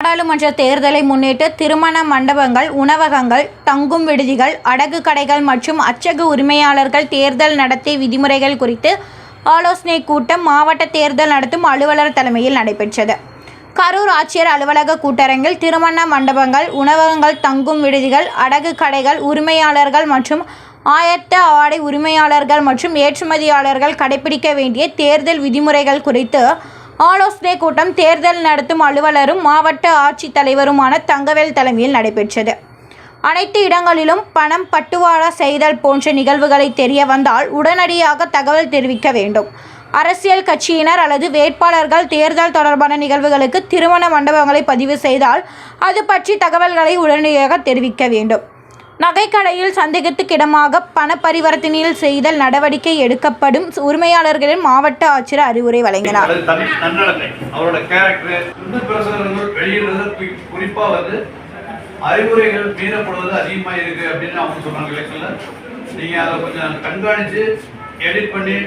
நாடாளுமன்ற தேர்தலை முன்னிட்டு திருமண மண்டபங்கள் உணவகங்கள் தங்கும் விடுதிகள் அடகு கடைகள் மற்றும் அச்சக உரிமையாளர்கள் தேர்தல் நடத்தை விதிமுறைகள் குறித்து ஆலோசனை கூட்டம் மாவட்ட தேர்தல் நடத்தும் அலுவலர் தலைமையில் நடைபெற்றது. கரூர் ஆட்சியர் அலுவலக கூட்டரங்கில் திருமண மண்டபங்கள் உணவகங்கள் தங்கும் விடுதிகள் அடகு கடைகள் உரிமையாளர்கள் மற்றும் ஆயத்த ஆடை உரிமையாளர்கள் மற்றும் ஏற்றுமதியாளர்கள் கடைபிடிக்க வேண்டிய தேர்தல் விதிமுறைகள் குறித்து ஆலோசனை கூட்டம் தேர்தல் நடத்தும் அலுவலரும் மாவட்ட ஆட்சித்தலைவருமான தங்கவேல் தலைமையில் நடைபெற்றது. அனைத்து இடங்களிலும் பணம் பட்டுவாடா செய்தல் போன்ற நிகழ்வுகளை தெரிய வந்தால் உடனடியாக தகவல் தெரிவிக்க வேண்டும். அரசியல் கட்சியினர் அல்லது வேட்பாளர்கள் தேர்தல் தொடர்பான நிகழ்வுகளுக்கு திருமண மண்டபங்களை பதிவு செய்தால் அது பற்றி தகவல்களை உடனடியாக தெரிவிக்க வேண்டும். நகைக்கடையில் சந்தேகத்துக்கிடமாக பண பரிவர்த்தனையில் செய்தல் நடவடிக்கை எடுக்கப்படும் உரிமையாளர்களின் மாவட்ட ஆட்சியர் அறிவுரை வழங்கினார். அது வந்து அறிவுரைகள் மீறப்படுவது அதிகமாக இருக்கு அப்படின்னு அவங்க சொன்னாங்க எலெக்ஷன்ல நீங்க அதை கொஞ்சம் கண்காணிச்சு எடிட் பண்ணி